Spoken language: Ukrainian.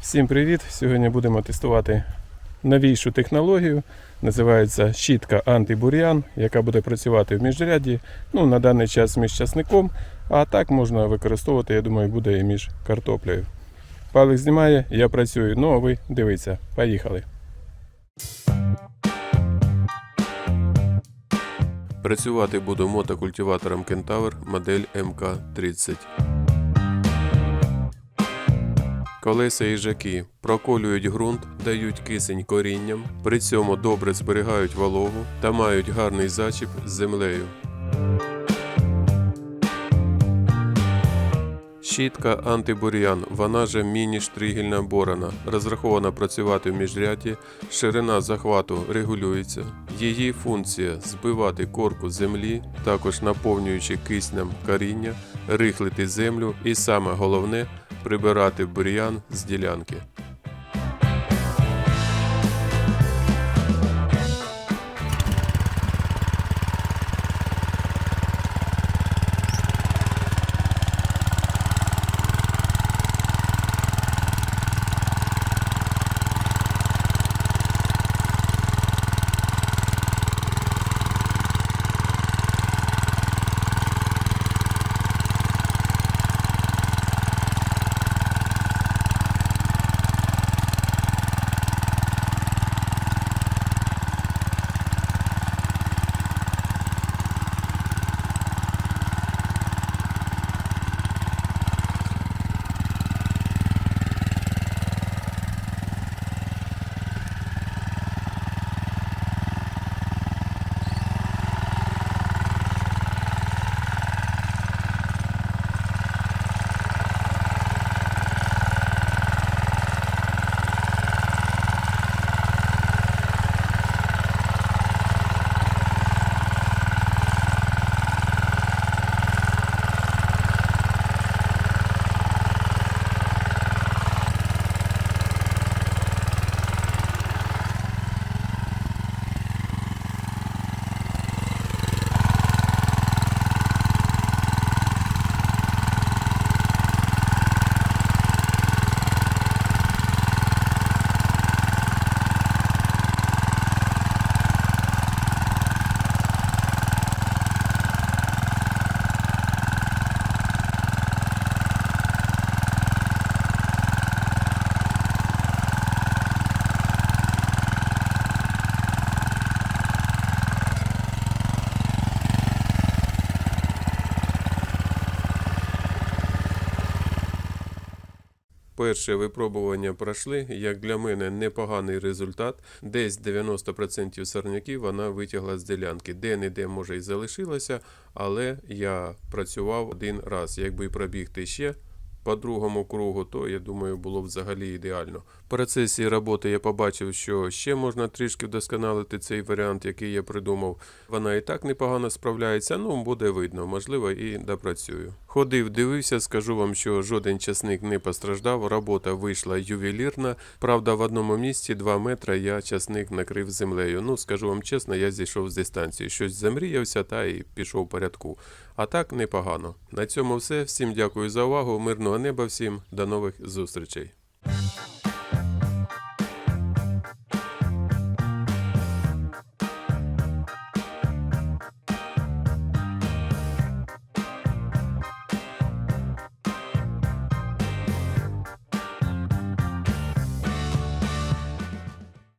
Всім привіт! Сьогодні будемо тестувати новішу технологію. Називається щітка антибур'ян, яка буде працювати в міжряді. Ну, на даний час між часником, а так можна використовувати, я думаю, буде і між картоплею. Палик знімає, я працюю. Ну а ви дивіться. Поїхали. Працювати буду мотокультиватором Кентавр модель МК-30. Колеса їжаки проколюють ґрунт, дають кисень корінням, при цьому добре зберігають вологу та мають гарний зачіп з землею. Щітка антибур'ян, вона же міні-штригільна борона, розрахована працювати в міжряді, ширина захвату регулюється. Її функція збивати корку землі, також наповнюючи киснем коріння, рихлити землю і саме головне прибирати бур'ян з ділянки. Перше випробування пройшли, як для мене, непоганий результат. Десь 90% сорняків вона витягла з ділянки. Де-не-де, може, і залишилося, але я працював один раз. Якби пробігти ще по другому кругу, то я думаю, було взагалі ідеально. В процесі роботи я побачив, що ще можна трішки вдосконалити цей варіант, який я придумав. Вона і так непогано справляється, ну буде видно, можливо, і допрацюю. Ходив, дивився, скажу вам, що жоден часник не постраждав. Робота вийшла ювелірна. Правда, в одному місці 2 метри я часник накрив землею. Ну, скажу вам чесно, я зійшов з дистанції. Щось замріявся та і пішов порядку. А так непогано. На цьому все. Всім дякую за увагу. Мирного неба всім. До нових зустрічей.